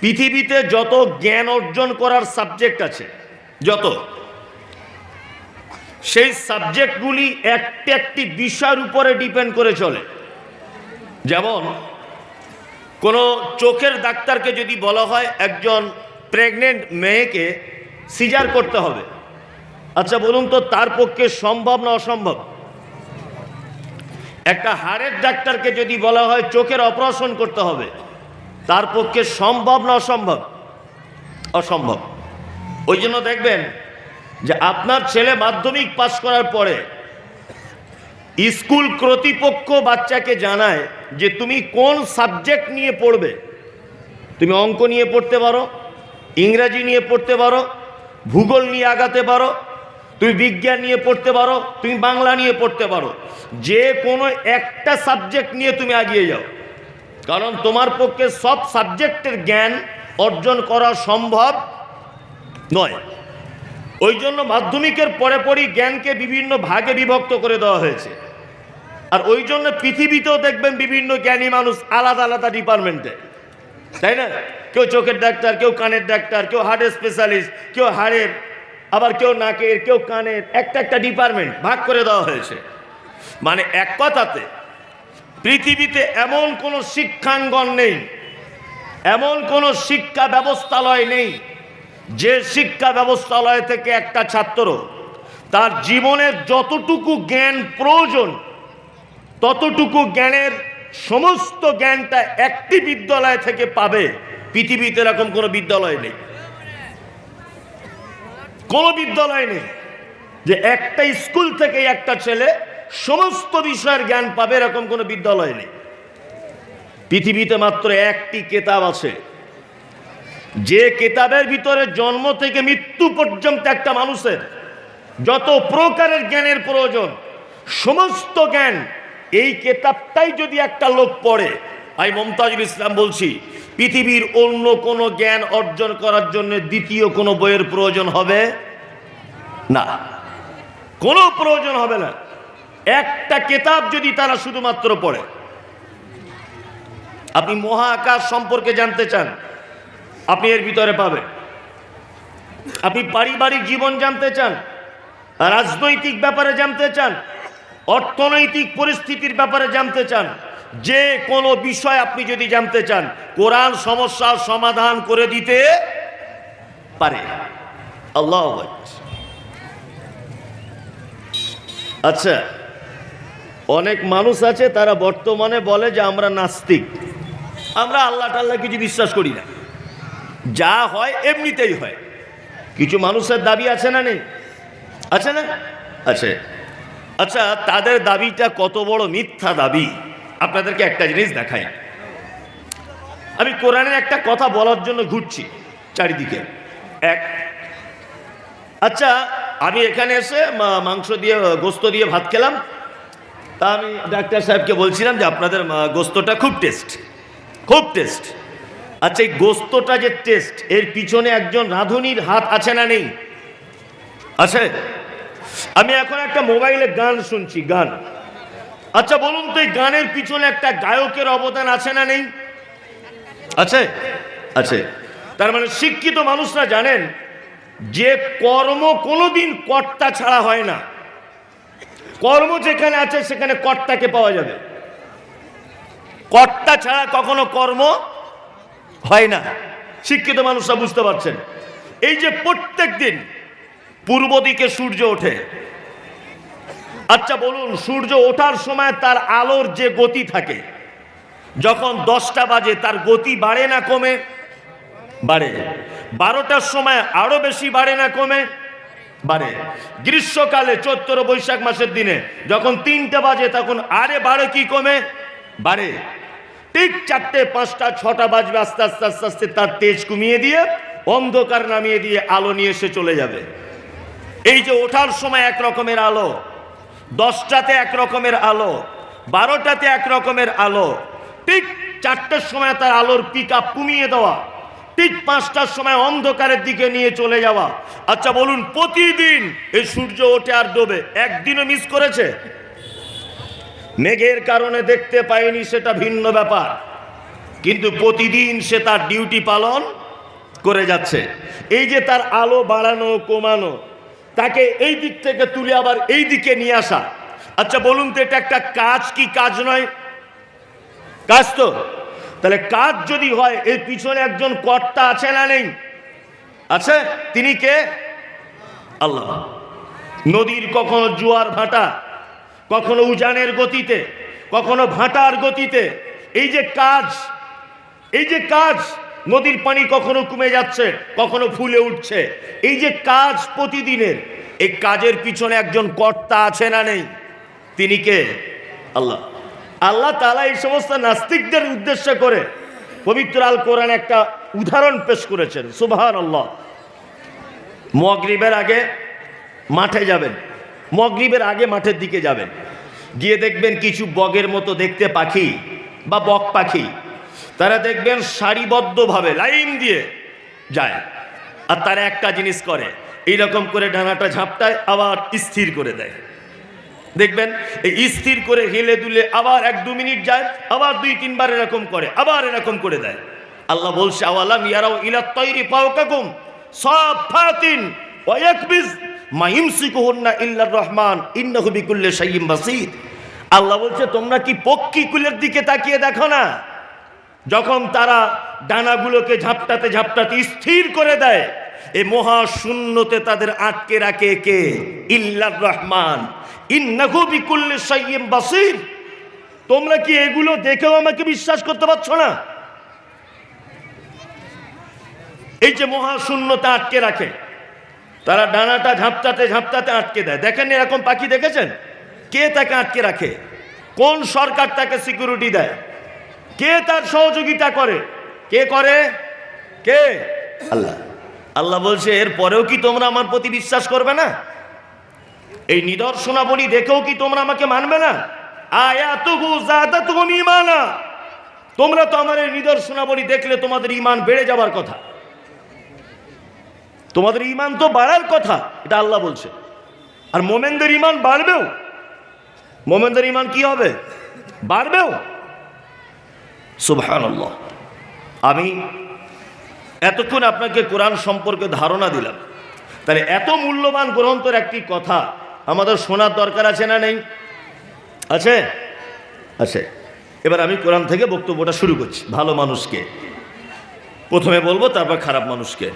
পৃথিবীতে যত জ্ঞান অর্জন করার সাবজেক্ট আছে, যত, সেই সাবজেক্টগুলি একটি একটি বিষয়ের উপরে ডিপেন্ড করে চলে। যেমন, কোনো চোখের ডাক্তারকে যদি বলা হয়, একজন প্রেগনেন্ট মেয়েকে সিজার করতে হবে। আচ্ছা বলুন তো, তার পক্ষে সম্ভব না অসম্ভব? একটা হাড়ের ডাক্তারকে যদি বলা হয়, চোখের অপারেশন করতে হবে। তার পক্ষে সম্ভব না অসম্ভব? অসম্ভব। ওই জন্য দেখবেন যে আপনার ছেলে মাধ্যমিক পাস করার পরে স্কুল কর্তৃপক্ষ বাচ্চাকে জানায় যে তুমি কোন সাবজেক্ট নিয়ে পড়বে? তুমি অঙ্ক নিয়ে পড়তে পারো, ইংরাজি নিয়ে পড়তে পারো, ভূগোল নিয়ে আগাতে পারো, তুমি বিজ্ঞান নিয়ে পড়তে পারো, তুমি বাংলা নিয়ে পড়তে পারো। যে কোনো একটা সাবজেক্ট নিয়ে তুমি আগিয়ে যাও। কারণ তোমার পক্ষে সব সাবজেক্টের জ্ঞান অর্জন করা সম্ভব নয়। ওই জন্য মাধ্যমিকের পরে পরই জ্ঞানকে বিভিন্ন ভাগে বিভক্ত করে দেওয়া হয়েছে। আর ওই জন্য পৃথিবীতেও দেখবেন বিভিন্ন জ্ঞানী মানুষ আলাদা আলাদা ডিপার্টমেন্টে। তাই না? কেউ চোখের ডাক্তার, কেউ কানের ডাক্তার, কেউ হার্টের স্পেশালিস্ট, কেউ হাড়ের, আবার কেউ নাকের, কেউ কানের, একটা একটা ডিপার্টমেন্ট ভাগ করে দেওয়া হয়েছে। মানে এক কথাতে পৃথিবীতে এমন কোনো শিক্ষাঙ্গন নেই, এমন কোনো শিক্ষা ব্যবস্থালয় নেই, যে শিক্ষা ব্যবস্থালয় থেকে একটা ছাত্র তার জীবনের যতটুকু জ্ঞান প্রয়োজন, ততটুকু জ্ঞানের সমস্ত জ্ঞানটা একটি বিদ্যালয় থেকে পাবে। পৃথিবীতে এরকম কোনো বিদ্যালয় নেই। কোনো বিদ্যালয় নেই যে একটা স্কুল থেকে একটা ছেলে সমস্ত বিষয়ের জ্ঞান পাবে এরকম কোনো বিদ্যালয় নেই। পৃথিবীতে মাত্র একটি কেতাব আছে। যে কেতাবের ভিতরে জন্ম থেকে মৃত্যু পর্যন্ত একটা মানুষের যত প্রকারের জ্ঞানের প্রয়োজন, সমস্ত জ্ঞান এই কেতাবটাই যদি একটা লোক পড়ে, আমি মমতাজুল ইসলাম বলছি, পৃথিবীর অন্য কোনো জ্ঞান অর্জন করার জন্য দ্বিতীয় কোনো বইয়ের প্রয়োজন হবে না। কোনো প্রয়োজন হবে না। একটা কেতাব যদি তারা শুধুমাত্র পড়ে, আপনি মহাকাশ সম্পর্কে জানতে চান, আপনি এর ভিতরে পাবেন। আপনি পারিবারিক জীবন জানতে চান, রাজনৈতিক ব্যাপারে জানতে চান, অর্থনৈতিক পরিস্থিতির ব্যাপারে জানতে চান, যে কোনো বিষয় আপনি যদি জানতে চান, কোরআন সমস্যার সমাধান করে দিতে পারে। আল্লাহ আচ্ছা। অনেক মানুষ আছে, তারা বর্তমানে বলে যে আমরা নাস্তিক। আমরা আল্লাহ টাল্লাহ কিছু বিশ্বাস করি না। যা হয় এমনিতেই হয়। কিছু মানুষের দাবি আছে না নেই? আছে না? আছে। আচ্ছা তাদের দাবিটা কত বড় মিথ্যা দাবি? আপনাদেরকে একটা জিনিস দেখাই। আমি কোরআনের একটা কথা বলার জন্য ঘুরছি চারিদিকে। এক আচ্ছা আমি এখানে এসে মাংস দিয়ে, গোস্ত দিয়ে ভাত খেলাম। তা আমি ডাক্তার সাহেবকে বলছিলাম যে আপনাদের গোস্তটা খুব টেস্ট খুব টেস্ট। আচ্ছা এই গোস্তটা যে টেস্ট, এর পিছনে একজন রাঁধুনির হাত আছে না নেই? আছে? আমি এখন একটা মোবাইলে গান শুনছি, গান। আচ্ছা বলুন তো, এই গানের পিছনে একটা গায়কের অবদান আছে না নেই? আছে? আছে। তার মানে শিক্ষিত মানুষরা জানেন, যে কর্ম কোনোদিন কর্তা ছাড়া হয় না। কর্ম যেখানে আছে, সেখানে কর্তাকে পাওয়া যাবে। কর্তা ছাড়া কখনো কর্ম হয় না। শিক্ষিত মানুষরা বুঝতে পারছেন। এই যে প্রত্যেক দিন পূর্ব দিকে সূর্য ওঠে। আচ্ছা বলুন, সূর্য ওঠার সময় তার আলোর যে গতি থাকে, যখন দশটা বাজে, তার গতি বাড়ে না কমে? বাড়ে। বারোটার সময় আরও বেশি বাড়ে না কমে? বাড়ে গ্রীষ্মকালে চৈত্র বৈশাখ মাসের দিনে যখন তিনটা বাজে তখন আরে বাড়ে কি কমে? বাড়ে ঠিক চারটে, পাঁচটা, ছটা বাজবে আস্তে আস্তে আস্তে আস্তে তার তেজ কমিয়ে দিয়ে অন্ধকার নামিয়ে দিয়ে আলো নিয়ে এসে চলে যাবে। এই যে ওঠার সময় এক রকমের আলো, দশটাতে এক রকমের আলো, বারোটাতে এক রকমের আলো, ঠিক চারটের সময় তার আলোর পিক আপ কমিয়ে দেওয়া ঠিক পাঁচটার সময় অন্ধকারের দিকে নিয়ে চলে যাওয়া। আচ্ছা বলুন, প্রতিদিন এই সূর্য ওঠে আর ডোবে, একদিনও মিস করেছে? মেঘের কারণে দেখতে পাইনি সেটা ভিন্ন ব্যাপার, কিন্তু প্রতিদিন সে তার ডিউটি পালন করে যাচ্ছে। এই যে তার আলো বাড়ানো, কমানো, তাকে এই দিক থেকে তুলে আবার এই দিকে নিয়ে আসা। আচ্ছা বলুন তো, এটা একটা কাজ কি কাজ নয়? কাজ তো? তাহলে কাজ যদি হয়, এর পিছনে একজন কর্তা আছে না নেই? আছে? তিনি কে? আল্লাহ। নদীর কখনো জোয়ার ভাটা, কখনো উজানের গতিতে, কখনো ভাটার গতিতে। এই যে কাজ, এই যে কাজ, নদীর পানি কখনো কমে যাচ্ছে, কখনো ফুলে উঠছে। এই যে কাজ প্রতিদিনের, এই কাজের পিছনে একজন কর্তা আছে না নেই? তিনি কে? আল্লাহ। আল্লাহ তালা এই সমস্ত নাস্তিকদের উদ্দেশ্য করে পবিত্র আল কোরআন একটা উদাহরণ পেশ করেছেন। সুবাহান আল্লাহ মগরিবের আগে মাঠে যাবেন। মগরিবের আগে মাঠের দিকে যাবেন। গিয়ে দেখবেন কিছু বগের মতো দেখতে পাখি বা বক পাখি। তারা দেখবেন সারিবদ্ধভাবে লাইন দিয়ে যায় আর তারা একটা জিনিস করে। এইরকম করে ডানাটা ঝাপটায় আবার স্থির করে দেয়। দেখবেন, এই স্থির করে হেলে দুলে আবার এক দু মিনিট যায়, আবার দুই তিনবার এরকম করে, আবার এরকম করে দেয়। আল্লাহ বলছে, আওয়ালাম ইয়ারাও ইলা তৈরি পাও পাওকাকুম সব ফাতিন ওয়াকবিজ মাইমসিকুহুন্না ইল্লার রহমান, ইন্নাহু বিকুল্লি শাইইন বাসীর আল্লাহ বলছে, তোমরা কি পক্ষী কুলের দিকে তাকিয়ে দেখো না? যখন তারা ডানাগুলোকে ঝাপটাতে ঝাপটাতে স্থির করে দেয়, এ মহাশূন্যতে তাদের আটকে রাখে কে? ইল্লার রহমান বাসীর। তোমরা কি এগুলো দেখেও আমাকে বিশ্বাস করতে পারছ না? এই যে মহাশূন্যতা আটকে রাখে, তারা ডানাটা ঝাপটাতে ঝাপটাতে আটকে দেয়। দেখেন এরকম পাখি দেখেছেন? কে তাকে আটকে রাখে? কোন সরকার তাকে সিকিউরিটি দেয়? কে তার সহযোগিতা করে? কে করে? কে? আল্লাহ। আল্লাহ বলছে এর পরেও কি তোমরা আমার প্রতি বিশ্বাস করবে না? এই নিদর্শনাবলী দেখেও কি তোমরা আমাকে মানবে না? আয়াতুহু জাদাতুহুম ঈমানা। তোমরা তো আমার এই নিদর্শনাবলী দেখলে তোমাদের ঈমান বেড়ে যাবার কথা। তোমাদের ঈমান তো বাড়ার কথা, এটা আল্লাহ বলছে। আর মোমেনদের ঈমান বাড়বেও। মোমেনদের ঈমান কি হবে? বাড়বেও। সুবহানাল্লাহ। আমি এতক্ষণ আপনাকে কোরআন সম্পর্কে ধারণা দিলাম। তাহলে এত মূল্যবান গ্রন্থের একটি কথা আমাদের শোনার দরকার আছে না নেই? আছে? আছে। এবার আমি কোরআন থেকে বক্তব্যটা শুরু করছি, ভালো মানুষকে। প্রথমে বলব, তারপর খারাপ মানুষকে।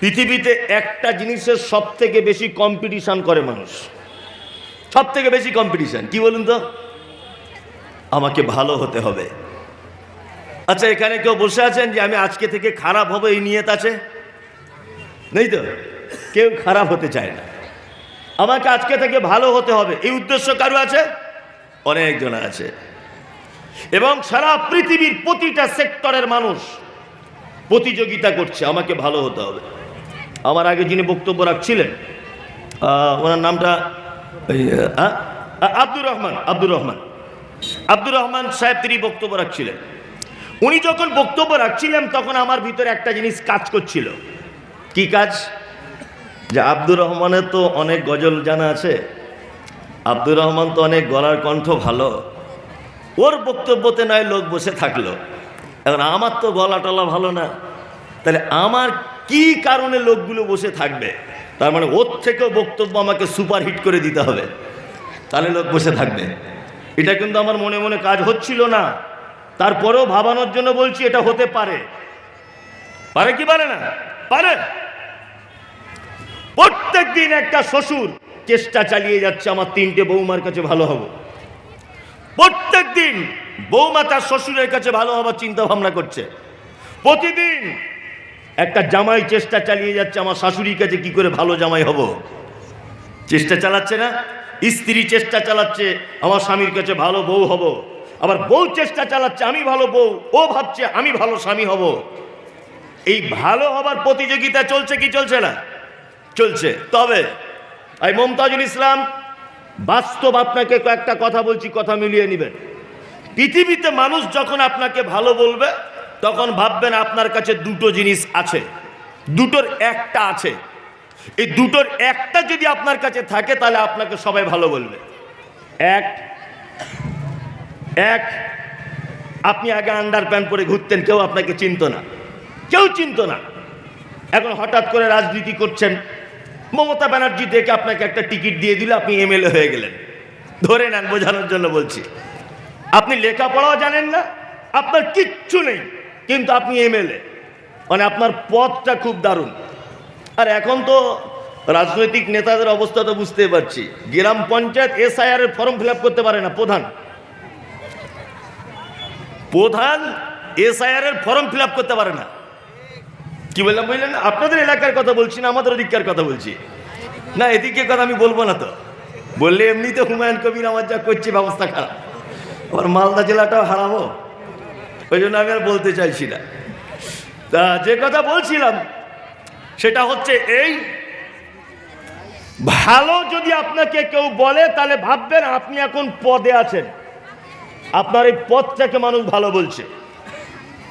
পৃথিবীতে একটা জিনিসের সব থেকে বেশি কম্পিটিশন করে মানুষ। সব থেকে বেশি কম্পিটিশন কি বলুন তো? আমাকে ভালো হতে হবে। আচ্ছা এখানে কেউ বসে আছেন যে আমি আজকে থেকে খারাপ হব, এই নিয়ত আছে? নেই তো? কেউ খারাপ হতে চায় না। আমাকে আজকে থেকে ভালো হতে হবে। এই উদ্দেশ্য কারও আছে? অনেকজন আছে। এবং সারা পৃথিবীর প্রতিটা সেক্টরের মানুষ প্রতিযোগিতা করছে, আমাকে ভালো হতে হবে। আমার আগে যিনি বক্তব্য রাখছিলেন ওনার নামটা আব্দুর রহমান আব্দুর রহমান। আব্দুর রহমান সাহেব তিনি বক্তব্য রাখছিলেন। উনি যখন বক্তব্য রাখছিলেন, তখন আমার ভিতরে একটা জিনিস কাজ করছিল। কি কাজ? যে আব্দুর রহমানের তো অনেক গজল জানা আছে। আব্দুর রহমান তো অনেক গলার কণ্ঠ ভালো। ওর বক্তব্যতে নয়, লোক বসে থাকল। এখন আমার তো গলা টলা ভালো না। তাহলে আমার কি কারণে লোকগুলো বসে থাকবে? তার মানে ওর থেকেও বক্তব্য আমাকে সুপার হিট করে দিতে হবে। তাহলে লোক বসে থাকবে। এটা কিন্তু আমার মনে মনে কাজ হচ্ছিল না। তারপরেও ভাবানোর জন্য বলছি, এটা হতে পারে। পারে কি পারে না? পারে। প্রত্যেক দিন একটা শ্বশুর চেষ্টা চালিয়ে যাচ্ছে, আমার তিনটে বৌমার কাছে ভালো হব। প্রত্যেক দিন বৌমা তার শ্বশুরের কাছে ভালো হবার চিন্তা ভাবনা করছে। প্রতিদিন একটা জামাই চেষ্টা চালিয়ে যাচ্ছে, আমার শাশুড়ির কাছে কি করে ভালো জামাই হব? চেষ্টা চালাচ্ছে না। স্ত্রী চেষ্টা চালাচ্ছে, আমার স্বামীর কাছে ভালো বউ হব। আবার বউ চেষ্টা চালাচ্ছে, আমি ভালো বউ। ও ভাবছে, আমি ভালো স্বামী হব। এই ভালো হবার প্রতিযোগিতা চলছে কি চলছে না? চলছে। তবে, এই মমতাজুল ইসলাম, বাস্তব আপনাকে কয়েকটা কথা বলছি, কথা মিলিয়ে নেবেন। পৃথিবীতে মানুষ যখন আপনাকে ভালো বলবে, তখন ভাববেন আপনার কাছে দুটো জিনিস আছে। দুটোর একটা আছে। এই দুটোর একটা যদি আপনার কাছে থাকে, তাহলে আপনাকে সবাই ভালো বলবে। এক এক, আপনি আগে আন্ডার প্যান্ট পরে ঘুরতেন, কেউ আপনাকে চিনত না। কেউ চিনত না। এখন হঠাৎ করে রাজনীতি করছেন মমতা ব্যানার্জি থেকে আপনাকে একটা টিকিট দিয়ে দিলে, আপনি এমএলএ হয়ে গেলেন। ধরে নেন, বোঝানোর জন্য বলছি। আপনি লেখাপড়াও জানেন না, আপনার কিচ্ছু নেই, কিন্তু আপনি এমএলএ। মানে আপনার পথটা খুব দারুণ। আর এখন তো রাজনৈতিক নেতাদের অবস্থা তো বুঝতে পারছি। গ্রাম পঞ্চায়েত এসআইআর এর ফর্ম ফিল করতে পারে না, প্রধান। প্রধান এসআইআর এর ফর্ম ফিল করতে পারে না। কি বললাম বুঝলেন? আপনাদের এলাকার কথা বলছি না, আমাদের ওদিককার কথা বলছি। না এদিকে কথা আমি বলব না তো। বললে এমনিতে হুমায়ুন কবির আমার যা করছে ব্যবস্থা খারাপ। আমার মালদা জেলাটাও হারাবো ওই জন্য আমি আর বলতে চাইছি না। তা যে কথা বলছিলাম, সেটা হচ্ছে এই, ভালো যদি আপনাকে কেউ বলে, তাহলে ভাববেন আপনি এখন পদে আছেন। আপনার এই পদটাকে মানুষ ভালো বলছে।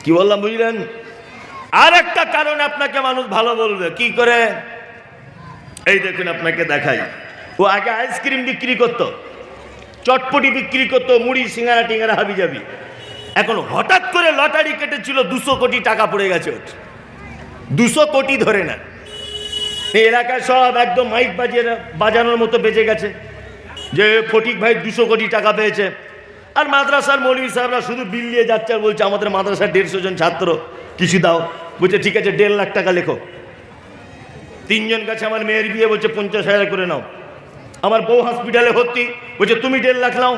কি বললাম বুঝলেন? আর একটা কারণে আপনাকে মানুষ ভালো বলবে। কি করে? এই দেখুন আপনাকে দেখাই। ও আগে আইসক্রিম বিক্রি করতো, চটপটি বিক্রি করতো, মুড়ি, সিঙ্গারা, টিঙ্গারা হাবি যাবি এখন হঠাৎ করে লটারি কেটেছিল, দুশো কোটি টাকা পড়ে গেছে ওর। দুশো কোটি ধরে না। এলাকায় সব একদম মাইক বাজিয়ে বাজানোর মতো বেঁচে গেছে। যে ফটিক ভাই দুশো কোটি টাকা পেয়েছে। আর মাদ্রাসার মৌলী সাহেবরা শুধু বিল নিয়ে যাচ্ছে আর বলছে, আমাদের মাদ্রাসার দেড়শো জন ছাত্র, কিছু দাও। বলছে, ঠিক আছে, দেড় লাখ টাকা লেখো। তিনজন কাছে আমার মেয়ের বিয়ে বলছে, পঞ্চাশ হাজার করে নাও। আমার বউ হসপিটালে ভর্তি, বলছে, তুমি দেড় লাখ নাও।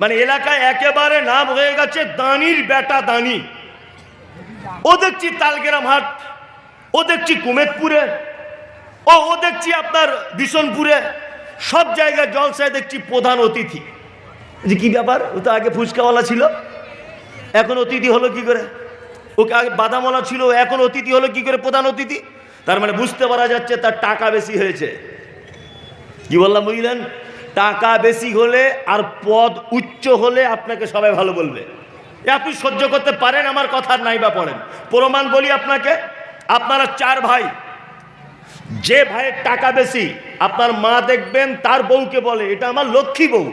মানে এলাকায় একেবারে নাম হয়ে গেছে, দানির বেটা দানি। ও দেখছি তালগেরাম হাট, ও দেখছি কুমেদপুরে, ও ও দেখছি আপনার বিশনপুরে সব জায়গায় জলসায় দেখছি প্রধান অতিথি। যে কি ব্যাপার? ও তো আগে ফুচকাওয়ালা ছিল। এখন অতিথি হলো কি করে? ওকে আগে বাদামওয়ালা ছিল, এখন অতিথি হলো কি করে প্রধান অতিথি? তার মানে বুঝতে পারা যাচ্ছে তার টাকা বেশি হয়েছে। কি বললাম, বুঝলেন? টাকা বেশি হলে আর পদ উচ্চ হলে আপনাকে সবাই ভালো বলবে। আপনি সহ্য করতে পারেন, আমার কথার নাই বা পড়েন। প্রমাণ বলি আপনাকে, আপনারা চার ভাই। যে ভাইয়ের টাকা বেশি, আপনার মা দেখবেন, তার বউকে বলে, এটা আমার লক্ষ্মী বউ।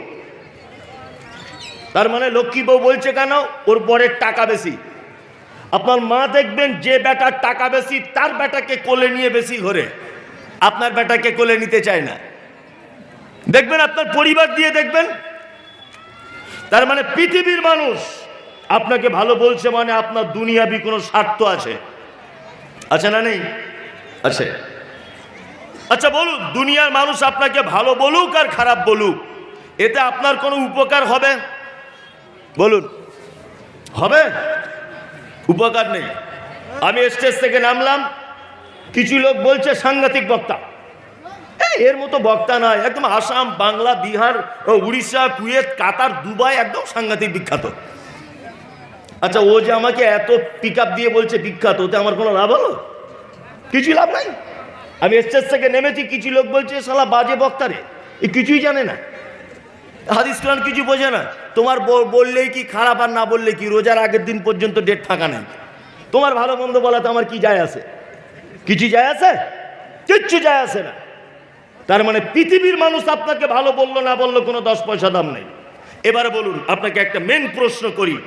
তার মানে লক্ষ্মী বউ বলছে কেন? ওর বরের টাকা বেশি। আপনার মা দেখবেন যে বেটার টাকা বেশি, তার বেটাকে কোলে নিয়ে বেশি ঘরে। আপনার বেটাকে কোলে নিতে চায় না। দেখবেন আপনার পরিবার দিয়ে দেখবেন, তার মানে পৃথিবীর মানুষ, আপনাকে ভালো বলছে মানে আপনার দুনিয়াবি কোনো স্বার্থ আছে। আছে না নেই? আছে। আচ্ছা বলুন, দুনিয়ার মানুষ আপনাকে ভালো বলুক আর খারাপ বলুক, এতে আপনার কোনো উপকার হবে? বলুন। হবে? উপকার নেই। আমি স্টেজ থেকে নামলাম, কিছু লোক বলছে সাংঘাতিক বক্তা। এর মতো বক্তা নয়, একদম Assam, Bangla, Bihar Orissa, Kuwait, Qatar, Dubai, একদম সাংঘাতিক বিখ্যাত। আচ্ছা ও যে আমাকে এত পিক দিয়ে বলছে বিখ্যাত, ওতে আমার কোনো লাভ হলো? কিছু লাভ নাই। আমি স্টেজ থেকে নেমেছি, কিছু লোক বলছে সালা বাজে বক্তারে এ কিছুই জানে না। হাদিস কোরআন কিছু বোঝে না। তোমার বললেই কি খারাপ আর না বললে কি রোজার আগের দিন পর্যন্ত ডেট ফাঁকা নেই। তোমার ভালো মন্দ বলাতে আমার কি যায় আছে? কিছু যায় আছে? কিচ্ছু যায় আসে না। তার মানে পৃথিবীর মানুষ আপনাকে ভালো বলল, না বলল কোনো দশ পয়সা দাম নেই। এবারে বলুন, আপনাকে একটা মেন প্রশ্ন করি।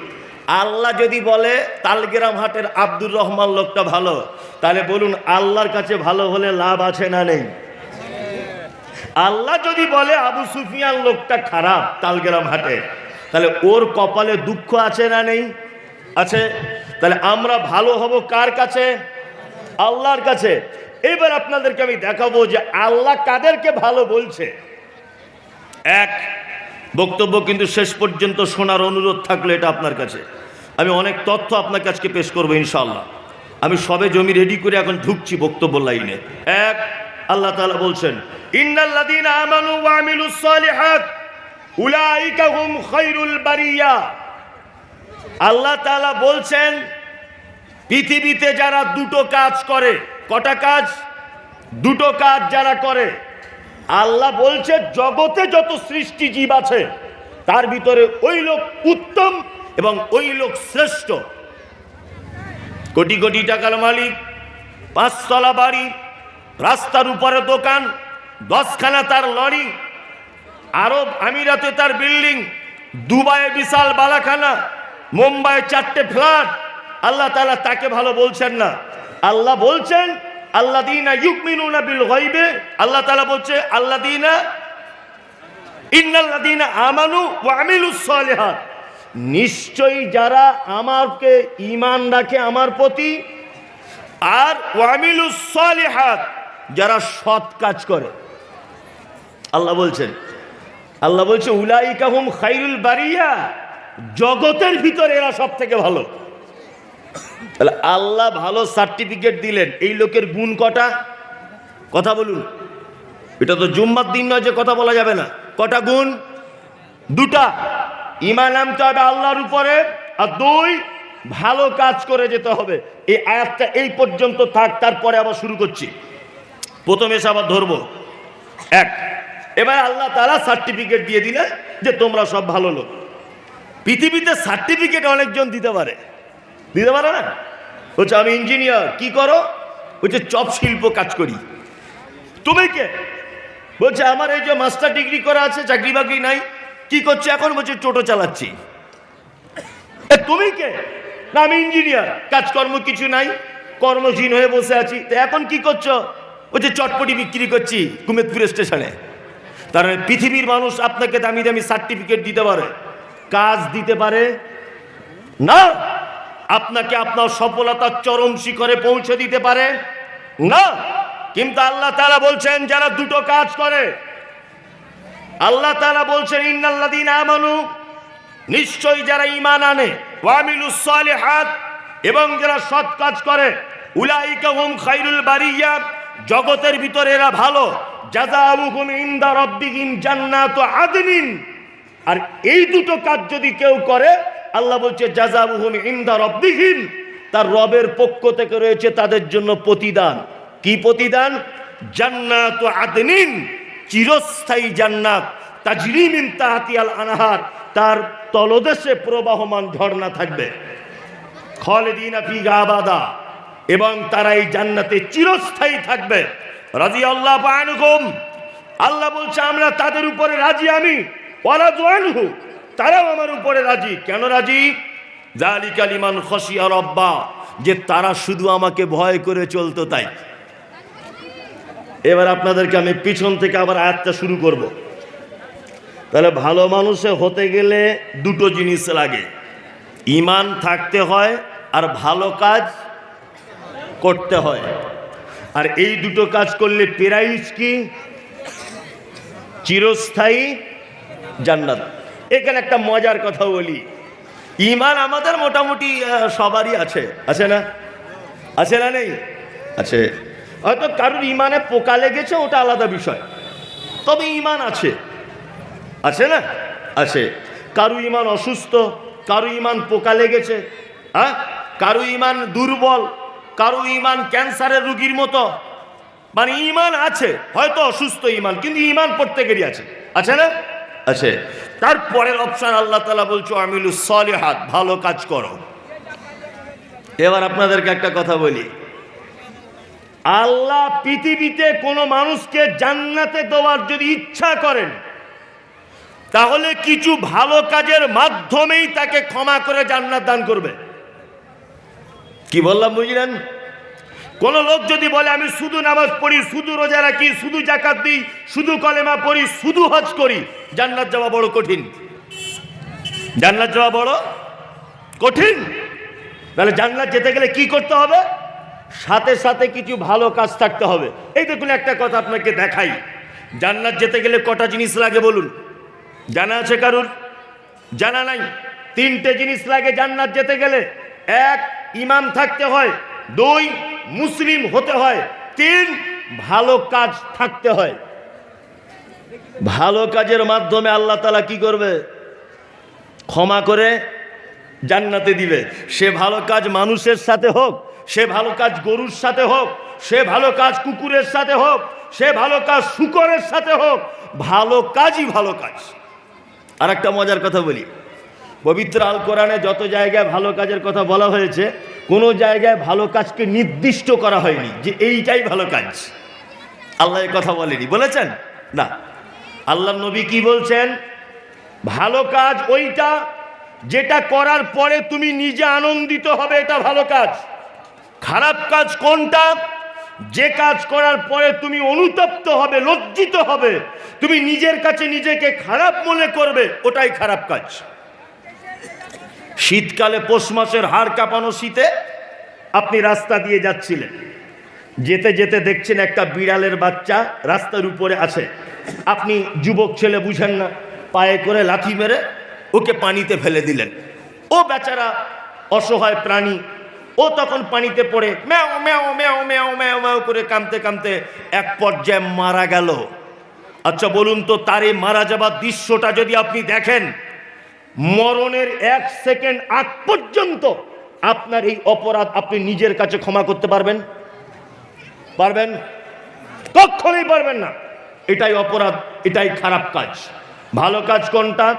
আল্লাহ যদি বলে, তালগেরাম হাটের আব্দুর রহমান লোকটা ভালো, তাহলে বলুন, আল্লাহর কাছে ভালো হলে লাভ আছে না নেই? আল্লাহ যদি বলে আবু সুফিয়ান লোকটা খারাপ তালগেরাম হাটে, তাহলে ওর কপালে দুঃখ আছে না নেই? আছে? তাহলে আমরা ভালো হব কার কাছে? আল্লাহর কাছে। এবার আপনাদেরকে আমি দেখাবো যে আল্লাহ কাদেরকে ভালো বলছে। এক, বক্তব্য কিন্তু শেষ পর্যন্ত শোনার অনুরোধ থাকলে এটা আপনার কাছে। আমি অনেক তথ্য আপনার কাছে পেশ করব ইনশাআল্লাহ। আমি সবে জমি রেডি করে এখন ঢুকছি বক্তব্য লাইনে। এক আল্লাহ তালা বলছেন আমানু হুম বারিয়া। আল্লাহ তাআলা বলছেন, পৃথিবীতে যারা দুটো কাজ করে, কটা কাজ? দুটো কাজ যারা করে, আল্লাহ বলছে, জগতে যত সৃষ্টি জীব আছে, তার ভিতরে ওই লোক উত্তম এবং ওই লোক শ্রেষ্ঠ। কোটি কোটি টাকার মালিক, পাঁচতলা বাড়ি রাস্তার উপরে দোকান, দশখানা তার লরি, আরব আমিরাতে তার বিল্ডিং, দুবাইয়ে বিশাল বালাখানা মুম্বাই চারটে ফ্ল্যাট। আল্লাহ তালা তাকে ভালো বলছেন না। আল্লাহ বলছেন আল্লাহ দিনা ইউকমিনুনা বিল গাইবে আল্লাহ তালা বলছে আল্লাহ দিনা ইন্নাল্লাদিনা আমানু সালিহাত। নিশ্চয়ই যারা আমাকে ঈমান রাখে আমার প্রতি, আর ওয়ামিলুস যারা সৎ কাজ করে। আল্লাহ বলছেন, আল্লাহ বলছে, উলাইকা হুম খাইরুল বারিয়া, জগতের ভিতরে এরা সব থেকে ভালো। তাহলে আল্লাহ ভালো সার্টিফিকেট দিলেন, এই লোকের গুণ কটা? কথা বলুন। এটা তো জুম্মার দিন নয় যে কথা বলা যাবে না। কটা গুণ? দুটা। ইমান আনতে হবে আল্লাহর উপরে, আর দুই, ভালো কাজ করে যেতে হবে। এই আয়াতটা এই পর্যন্ত থাক, তারপরে আবার শুরু করছি। প্রথমে এসে আবার ধরবো। এক, এবার আল্লাহ তারা সার্টিফিকেট দিয়ে দিলে যে তোমরা সব ভালো লোক। পৃথিবীতে সার্টিফিকেট অনেকজন দিতে পারে। দিতে পারে না? বলছে, আমি ইঞ্জিনিয়ার কি করো? বলছে, চপ শিল্প কাজ করি। তুমি কে? বলছে, আমার এই যে মাস্টার ডিগ্রি করা আছে, চাকরি বাকরি নাই। কি করছে? এখন বলছে, টোটো চালাচ্ছি। তুমি কে? না, আমি ইঞ্জিনিয়ার কাজকর্ম কিছু নাই, কর্মহীন হয়ে বসে আছি। তো এখন কি করছ? বলছে চটপটি বিক্রি করছি কুমেদপুর স্টেশনে। তার মানে পৃথিবীর মানুষ আপনাকে দামি দামি সার্টিফিকেট দিতে পারে। কাজ দিতে পারে। না, আপনাকে আপনার সফলতার চরম শিখরে পৌঁছে দিতে পারে। না, কিন্তু আল্লাহ তাআলা বলছেন, যারা দুটো কাজ করে, আল্লাহ তাআলা বলছেন, ইন্নাল্লাযীনা আমানু নিশ্চয়ই যারা ঈমান আনে সালিহাত এবং যারা সৎ কাজ করে, উলাইকা হুম খাইরুল বারিয়া জগতের ভিতরে এরা ভালো। আর এই দুটো কাজ যদি কেউ করে, আল্লাহ বলছে তার রবের পক্ষ থেকে রয়েছে তাদের জন্য প্রতিদান। কি প্রতিদান? জান্নাতু আদনিন, চিরস্থায়ী জান্নাত। তাজরিমিন তাহাতিয়াল আনহার, তার তলদেশে প্রবাহমান ঝর্ণা থাকবে। খালিদিনা ফি এবং তারা এই জান্নাতে চিরস্থায়ী থাকবে। রাজি আল্লাহ আল্লাহ বলছে, আমরা তাদের উপরে রাজি আমি। তারাও আমার উপরে রাজি। কেন রাজি? জালিকা লিমান খসিয়া রব্বা। যে তারা শুধু আমাকে ভয় করে চলতো তাই। এবার আপনাদেরকে আমি পিছন থেকে আবার আয়াতটা শুরু করব। তাহলে ভালো মানুষে হতে গেলে দুটো জিনিস লাগে। ইমান থাকতে হয় আর ভালো কাজ করতে হয়। আর এই দুটো কাজ করলে প্রাইজ কি? চিরস্থায়ী জান্নাত। এখানে একটা মজার কথা বলি। ইমান আমাদের মোটামুটি সবারই আছে। আছে না? আছে না নেই? আছে। হয়তো কারোর ইমানে পোকা লেগেছে, ওটা আলাদা বিষয়। তবে ইমান আছে। আছে না? আছে। কারু ইমান অসুস্থ, কারু ইমান পোকা লেগেছে হ্যাঁ কারু ইমান দুর্বল কারু ইমান ক্যান্সারের রুগীর মতো। মানে ইমান আছে, হয়তো অসুস্থ ইমান, কিন্তু ইমান প্রত্যেকেরই আছে। আছে না? আছে। তারপরের অপশন আল্লাহ তালা বলছো, আমিলু সলিহাত ভালো কাজ করো। এবার আপনাদেরকে একটা কথা বলি। আল্লাহ পৃথিবীতে কোনো মানুষকে জান্নাতে দেওয়ার যদি ইচ্ছা করেন, তাহলে কিছু ভালো কাজের মাধ্যমেই তাকে ক্ষমা করে জান্নাত দান করবে। কি বললাম বুঝলেন? কোন লোক যদি বলে, আমি শুধু নামাজ পড়ি, শুধু রোজা রাখি, শুধু জাকাত দিই, শুধু কলেমা পড়ি, শুধু হজ করি, জান্নাত যাওয়া বড় কঠিন। জান্নাত যাওয়া বড় কঠিন। তাহলে জান্নাত যেতে গেলে কি করতে হবে? সাথে সাথে কিছু ভালো কাজ থাকতে হবে। এই দেখুন একটা কথা আপনাকে দেখাই। জান্নাত যেতে গেলে কটা জিনিস লাগে বলুন? জানা আছে কারুর? জানা নাই। তিনটে জিনিস লাগে জান্নাত যেতে গেলে। এক ইমাম থাকতে হয়, দুই মুসলিম হতে হয়, তিন ভালো কাজ থাকতে হয়। ভালো কাজের মাধ্যমে আল্লাহ তালা কি করবে? ক্ষমা করে জান্নাতে দিবে। সে ভালো কাজ মানুষের সাথে হোক, সে ভালো কাজ গরুর সাথে হোক, সে ভালো কাজ কুকুরের সাথে হোক, সে ভালো কাজ শুকরের সাথে হোক, ভালো কাজই ভালো কাজ। আর একটা মজার কথা বলি। পবিত্র আল কোরআনে যত জায়গায় ভালো কাজের কথা বলা হয়েছে, কোনো জায়গায় ভালো কাজকে নির্দিষ্ট করা হয়নি যে এইটাই ভালো কাজ। আল্লাহ কথা বলেনি। বলেছেন? না। আল্লাহ নবী কি বলছেন? ভালো কাজ ওইটা যেটা করার পরে তুমি নিজে আনন্দিত হবে, এটা ভালো কাজ। খারাপ কাজ কোনটা? যে কাজ করার পরে তুমি অনুতপ্ত হবে, লজ্জিত হবে, তুমি নিজের কাছে নিজেকে খারাপ মনে করবে, ওটাই খারাপ কাজ। শীতকালে পৌষ মাসের হাড় কাঁপানো শীতে আপনি রাস্তা দিয়ে যাচ্ছিলেন। যেতে যেতে দেখছেন একটা বিড়ালের বাচ্চা রাস্তার উপরে আছে। আপনি যুবক ছেলে বুঝেন না, পায়ে করে লাথি মেরে ওকে পানিতে ফেলে দিলেন। ও বেচারা অসহায় প্রাণী, ও তখন পানিতে পড়ে ম্যাও ম্যাও ম্যাও ম্যাও ম্যাও ম্যাও করে কামতে কামতে এক পর্যায়ে মারা গেল। আচ্ছা বলুন তো, তার মারা যাবার দৃশ্যটা যদি আপনি দেখেন মরণের এক সেকেন্ড আগ পর্যন্ত আপনার এই অপরাধ আপনি নিজের কাছে ক্ষমা করতে পারবেন। পারবেন? কখনোই পারবেন না। এটাই অপরাধ, এটাই খারাপ কাজ। ভালো কাজ কোনটা?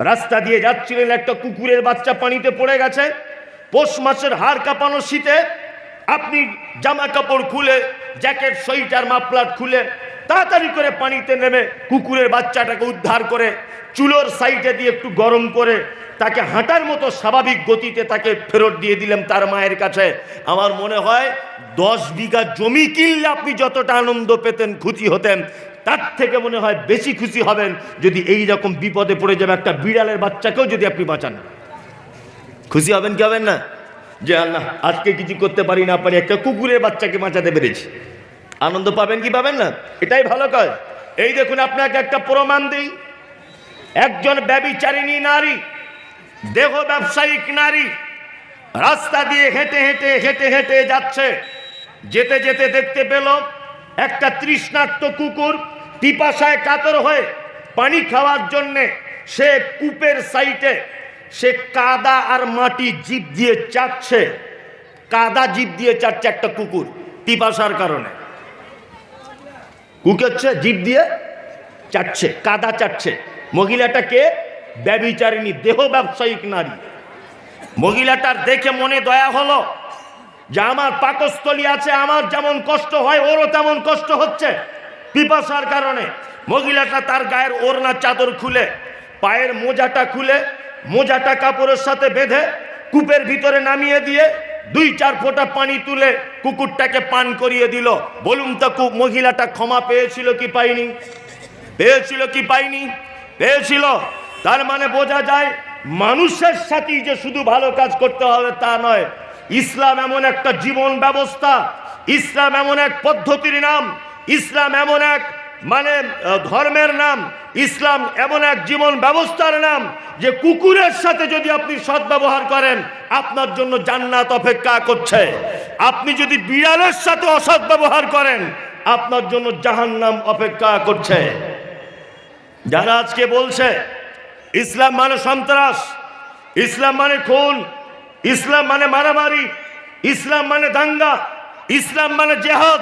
রাস্তা দিয়ে যাচ্ছিলেন একটা কুকুরের বাচ্চা পানিতে পড়ে গেছে। পৌষ মাসের হাড় কাঁপানো শীতে আপনি জামা কাপড় খুলে, জ্যাকেট, সোয়েটার, মাফলার খুলে তাড়াতাড়ি করে পানিতে নেমে কুকুরের বাচ্চাটাকে উদ্ধার করে চুলোর সাইডে দিয়ে একটু গরম করে তাকে হাঁটার মতো স্বাভাবিক গতিতে তাকে ফেরত দিয়ে দিলাম তার মায়ের কাছে। আমার মনে হয় দশ বিঘা জমি কিনলে আপনি যতটা আনন্দ পেতেন, খুশি হতেন, তার থেকে মনে হয় বেশি খুশি হবেন যদি এই রকম বিপদে পড়ে যাবে একটা বিড়ালের বাচ্চাকেও যদি আপনি বাঁচান। খুশি হবেন কি হবেন না? যে আল্লাহ, আজকে কিছু করতে পারি না পারি, একটা কুকুরের বাচ্চাকে বাঁচাতে পেরেছি। আনন্দ পাবেন কি পাবেন না? এটাই ভালো কাজ। এই দেখুন, আপনাকে একটা প্রমাণ দিই। একজন ব্যবিচারিণী নারী, দেহ ব্যবসায়িক নারী, রাস্তা দিয়ে হেঁটে হেঁটে হেঁটে হেঁটে যাচ্ছে। যেতে যেতে দেখতে পেল, একটা তৃষ্ণার্ত কুকুর পিপাসায় কাতর হয়ে পানি খাওয়ার জন্যে সে কূপের সাইটে, সে কাদা আর মাটি জিপ দিয়ে চাচ্ছে কাদা জিপ দিয়ে চাচ্ছে একটা কুকুর পিপাসার কারণে। কুকেচ্ছে জিপ দিয়ে চাটছে, কাদা চাচ্ছে মহিলাটাকে ব্যবিচারিণী দেহ ব্যবসায়িক নারী। মহিলাটার দেখে মনে দয়া হলো যে আমার পাকস্থলী আছে, আমার যেমন কষ্ট হয়, ওরও তেমন কষ্ট হচ্ছে। পিপাসার কারণে মহিলাটা তার গায়ের ওড়না চাদর খুলে, পায়ের মোজাটা খুলে, মোজাটা কাপড়ের সাথে বেঁধে, কূপের ভিতরে নামিয়ে দিয়ে দুই চার ফোঁটা পানি তুলে কুকুরটাকে পান করিয়ে দিল। বলুন তো মহিলাটা ক্ষমা পেয়েছিল কি পাইনি পেয়েছিল কি পাইনি পেয়েছিল। তার মানে বোঝা যায়, মানুষের সাথেই যে শুধু ভালো কাজ করতে হবে তা নয়। ইসলাম এমন একটা জীবন ব্যবস্থা, ইসলাম এমন এক পদ্ধতির নাম, ইসলাম এমন এক মানে ধর্মের নাম, ইসলাম এমন এক জীবন ব্যবস্থার নাম যে কুকুরের সাথে যদি আপনি সদ্ব্যবহার করেন, আপনার জন্য জান্নাত অপেক্ষা করছে। আপনি যদি বিড়ালের সাথে অসৎ ব্যবহার করেন, আপনার জন্য জাহান্নাম অপেক্ষা করছে। যারা আজকে বলছে, ইসলাম মানে সন্ত্রাস, ইসলাম মানে খুন, ইসলাম মানে মারামারি, ইসলাম মানে দাঙ্গা, ইসলাম মানে জেহাদ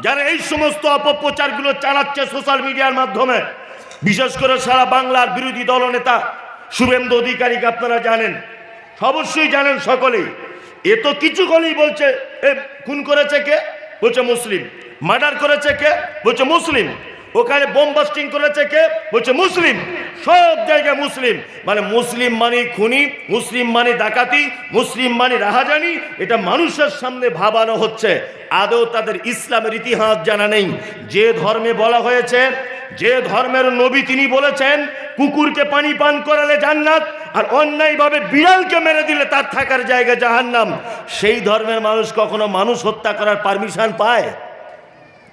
যারা এই সমস্ত অপপ্রচারগুলো চালাচ্ছে সোশ্যাল মিডিয়ার মাধ্যমে, বিশেষ করে সারা বাংলার বিরোধী দলনেতা শুভেন্দু অধিকারীকে আপনারা জানেন, অবশ্যই জানেন সকলেই, এ তো কিছু কলেই বলছে, এ খুন করেছে কে? বলছে মুসলিম, মার্ডার করেছে কে? বলছে মুসলিম। ওখানে বোম বাস্টিং করেছে কে? বলছে মুসলিম। সব জায়গায় মুসলিম। মানে মুসলিম মানে খুনি, মুসলিম মানে ডাকাতি, মুসলিম মানে রাহাজানি, এটা মানুষের সামনে ভাবানো হচ্ছে। আদৌ তাদের ইসলামের ইতিহাস জানা নেই। যে ধর্মে বলা হয়েছে, যে ধর্মের নবী তিনি বলেছেন, কুকুরকে পানি পান করালে জান্নাত, আর অন্যায়ভাবে বিড়ালকে মেরে দিলে তার থাকার জায়গা জাহান্নাম। সেই ধর্মের মানুষ কখনো মানুষ হত্যা করার পারমিশন পায়?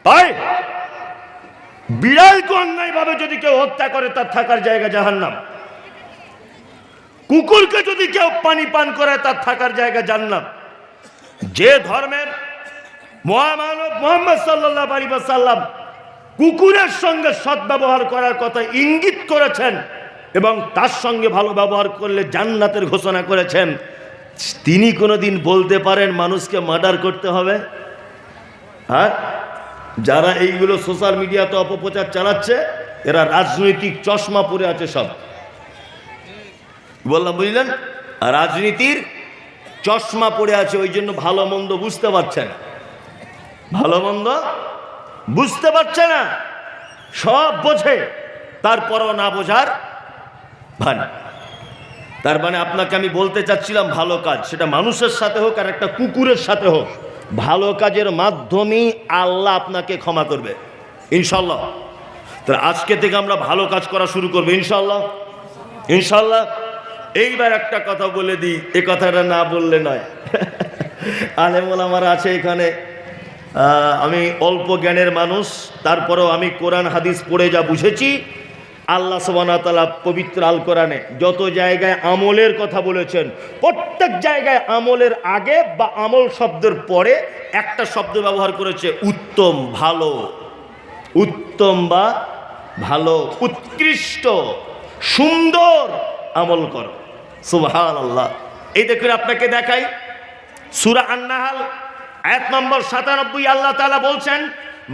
পায়? বিড়ালকে অন্যায়ভাবে যদি কেউ হত্যা করে, তার থাকার জায়গা জাহান্নাম। কুকুরকে যদি কেউ পানি পান করে, তার থাকার জায়গা জান্নাম যে ধর্মের মহামানব মোহাম্মদ সাল্লাহ আলী কুকুরের সঙ্গে সদ্ব্যবহার করার কথা ইঙ্গিত করেছেন এবং তার সঙ্গে ভালো ব্যবহার করলে জান্নাতের ঘোষণা করেছেন, তিনি কোনোদিন বলতে পারেন মানুষকে মার্ডার করতে হবে? হ্যাঁ? যারা এইগুলো সোশ্যাল মিডিয়াতে অপপ্রচার চালাচ্ছে, এরা রাজনৈতিক চশমা পরে আছে সব। বললাম, বুঝলেন? রাজনীতির চশমা পড়ে আছে, ওই জন্য ভালো মন্দ বুঝতে পারছে না। ভালো মন্দ বুঝতে পারছে না। সব বোঝে, তারপরও না বোঝার ভান। তার মানে আপনাকে আমি বলতে চাচ্ছিলাম, ভালো কাজ, সেটা মানুষের সাথে হোক আর একটা কুকুরের সাথে হোক। ভালো কাজের মাধ্যমেই আল্লাহ আপনাকে ক্ষমা করবে। ইনশাল্লাহ তো আজকে থেকে আমরা ভালো কাজ করা শুরু করব ইনশাল্লাহ ইনশাল্লাহ এইবার একটা কথা বলে দিই, এ কথাটা না বললে নয়। আলেমুল আমার আছে এখানে। আমি অল্প জ্ঞানের মানুষ, তারপরেও আমি কোরআন, হাদিস পড়ে যা বুঝেছি আল্লাহ তাআলা পবিত্র আল কোরআনে যত জায়গায় আমলের কথা বলেছেন, প্রত্যেক জায়গায় আমলের আগে বা আমল শব্দের পরে একটা শব্দ ব্যবহার করেছে, উত্তম, ভালো। উত্তম বা ভালো, উৎকৃষ্ট, সুন্দর আমল করো। সুবহান আল্লাহ এই দেখুন, আপনাকে দেখাই সুরা আন্নাহাল এক নম্বর সাতানব্বই, আল্লাহ তালা বলছেন,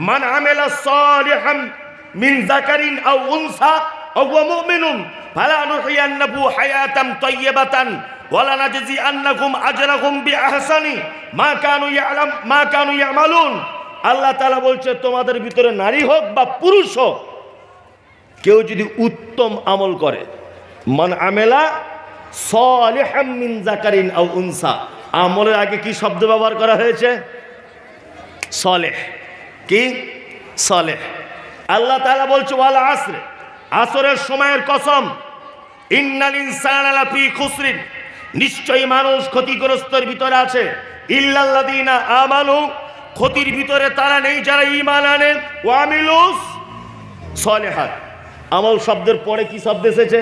মান আমেলা সালিহান মিন যাকারিন আও উনসা আও হুয়া মুমিনুন। ফালা নুহইয়ান্নাহু হায়াতান তাইয়্যিবাতান, ওয়ালা নাজজি আন্নাকুম আজরাকুম বিআহসানি, মা কানু ইয়ালাম, মা কানু ইয়ামালুন। আল্লাহ তাআলা বলছে, তোমাদের ভিতরে নারী হোক বা পুরুষ হোক, কেউ যদি উত্তম আমল করে, মান আমেলা সলিহাম মিন জাকারিন আও উনসা। আমলের আগে কি শব্দ ব্যবহার করা হয়েছে? সলেহ। কি? সলেহ। আল্লাহ তাআলা বলছে, ওয়ালা আসরে। আসরের সময়ের কসম, ইন্নাল ইনসানা লাফি খুসরিন। নিশ্চয়ই মানুষ ক্ষতিগ্রস্তর ভিতরে আছে। ইল্লাল্লাযীনা আমানু, ক্ষতির ভিতরে তারা নেই, যারা ঈমান আনে। ওয়া আমিলুস সলেহাত। আমল শব্দের পরে কি শব্দ এসেছে?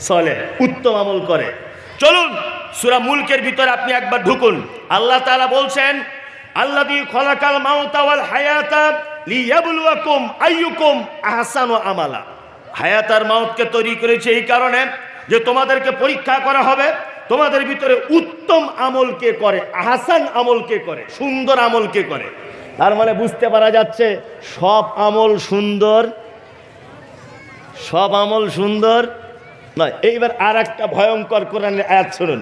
সলে উত্তম আমল করে। চলুন, সুরা মুলকের ভিতরে আপনি একবার ঢুকুন। আল্লাহ তাআলা বলছেন আল্লাহ দিয়ে খলাকাল মাউতা ওয়াল হায়াতা লিয়াবলুয়াকুম আইয়ুকুম আহসানু আমালা। হায়াত আর মাউতকে তৈরি করেছে এই কারণে যে তোমাদেরকে পরীক্ষা করা হবে, তোমাদের ভিতরে উত্তম আমল কে করে, আহসান আমল কে করে, সুন্দর আমল কে করে। তার মানে বুঝতে পারা যাচ্ছে সব আমল সুন্দর, সব আমল সুন্দর। নয় এইবার আর একটা ভয়ঙ্কর কোরআনের আয়াত শুনুন।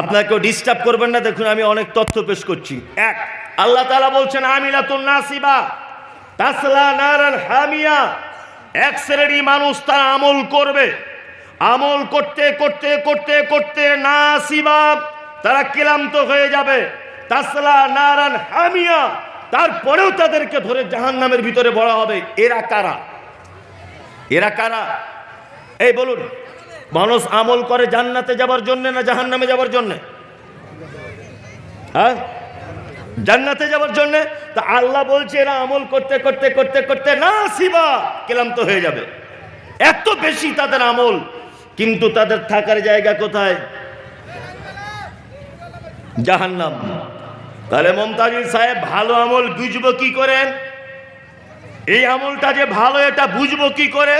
আপনাকেও ডিস্টার্ব করবেন না, দেখুন আমি অনেক তথ্য পেশ করছি। এক আল্লাহ তাআলা বলছেন, আমিলাতুন নাসিবা, তাসলা নারান হামিয়া। এক শ্রেণি মানুষ তারা আমল করবে। আমল করতে করতে করতে করতে নাসিবা, তারা ক্লান্ত হয়ে যাবে। তাসলা নারান হামিয়া, তারপরেও তাদেরকে ধরে জাহান্নামের ভিতরে বলা হবে। এরা কারা? এরা কারা? এই বলুন, মানুষ আমল করে জান্নাতে যাবার জন্য না জাহান্নামে যাবার জন্য? হ্যাঁ? জান্নাতে যাবার জন্য, তা আল্লাহ বলছে, এরা আমল করতে করতে করতে করতে না শিবা ক্লান্ত হয়ে যাবে। এত বেশি তাদের আমল, কিন্তু তাদের থাকার জায়গা কোথায়? জাহান্নাম। তাহলে মমতাজুল সাহেব ভালো আমল বুঝব কি করে? এই আমলটা যে ভালো, এটা বুঝব কি করে?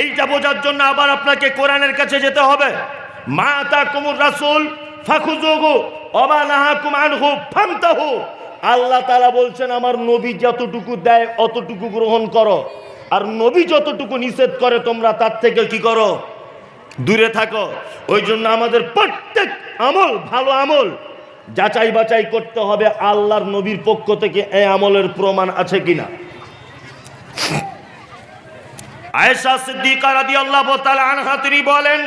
এইটা বোঝার জন্য আবার আপনাকে কোরআনের কাছে যেতে হবে। মা তা কুমুর রাসুল ফাখুজুহু অবা নাহাকুম আনহু, ফান্তাহু। আল্লাহ তাআলা বলছেন, আমার নবী যতটুকু দেয়, অতটুকু গ্রহণ করো। আর নবী যতটুকু নিষেধ করে, তোমরা তার থেকে কি করো? দূরে থাকো। ওই জন্য আমাদের প্রত্যেক আমল ভালো আমল। যাচাই বাছাই করতে হবে, আল্লাহর নবীর পক্ষ থেকে এই আমলের প্রমাণ আছে কিনা? আয়েশা সিদ্দিকা রাদিয়াল্লাহু তাআলা আনহা, তিনি বলেন